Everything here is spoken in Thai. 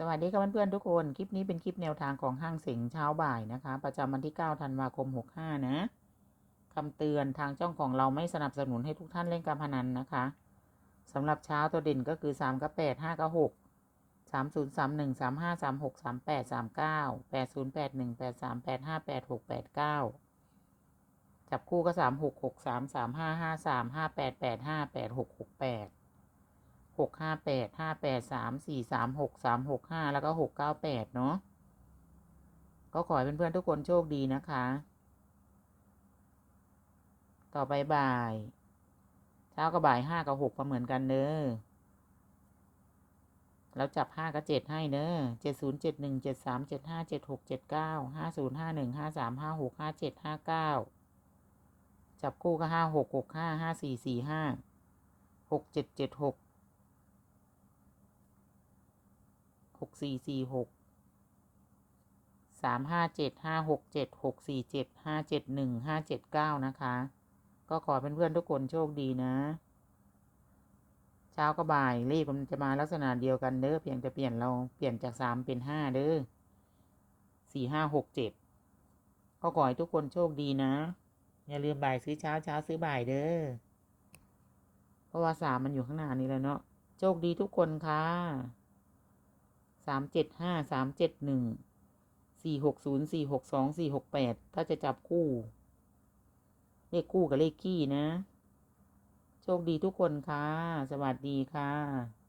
สวัสดีค่ะเพื่อนๆทุกคน คลิปนี้เป็นคลิปแนวทางของห้างเสงเช้าบ่ายนะคะ ประจำวันที่ 9 ธันวาคม 65 นะคำเตือนทางจ้องของเราไม่สนับสนุนให้ทุกท่านเล่นการพนันนะคะสำหรับเช้าตัวเด่นก็คือ 3 กับ 8 5 กับ 6 3 0 3 1 3 5 3 6 3 8 3 9 8 0 8 1 8 3 8 5 8 6 8 9 จับคู่ก็ 3 6 6 3 3 5 5 3 5 8 8 5 8 6 6 8 หกห้าแปดห้าแปดสามสี่สามหกสามหกห้าแล้วก็หกเก้าแปดเนาะก็ขอให้เพื่อนๆทุกคนโชคดีนะคะ ต่อไปบ่ายเช้ากับบ่ายห้ากับหกมาเหมือนกันเนอะแล้วจับห้ากับเจ็ดให้เนอะเจ็ดศูนย์เจ็ดหนึ่งเจ็ดสามเจ็ดห้าเจ็ดหกเจ็ดเก้าห้าศูนย์ห้าหนึ่งห้าสามห้าหกห้าเจ็ดห้าเก้าจับคู่ก็ห้าหกหกห้าห้าสี่สี่ห้าหกเจ็ดเจ็ดหก ห กสี่สี่หกสามห้าเจ็ดห้าหกเจ็ดหกสี่เจ็ดห้าเจ็ดหนึ่งห้าเจ็ดเก้านะคะ ก็ขอเพื่อนๆทุกคนโชคดีนะ เช้าก็บ่ายเลขมันจะมาลักษณะเดียวกันเด้อเพียงแต่เปลี่ยนเราเปลี่ยนจากสามเป็นห้าเด้อสี่ห้าหกเจ็ดก็ขอให้ทุกคนโชคดีนะ อย่าลืมบ่ายซื้อเช้าเช้าซื้อบ่ายเด้อเพราะว่าสามมันอยู่ข้างหน้านี้แล้วเนาะโชคดีทุกคนค่ะ สามเจ็ดห้าสามเจ็ดหนึ่งสี่หกศูนย์สี่หกสองสี่หกแปดถ้าจะจับคู่ เลขคู่กับเลขขี้นะ โชคดีทุกคนค่ะ สวัสดีค่ะ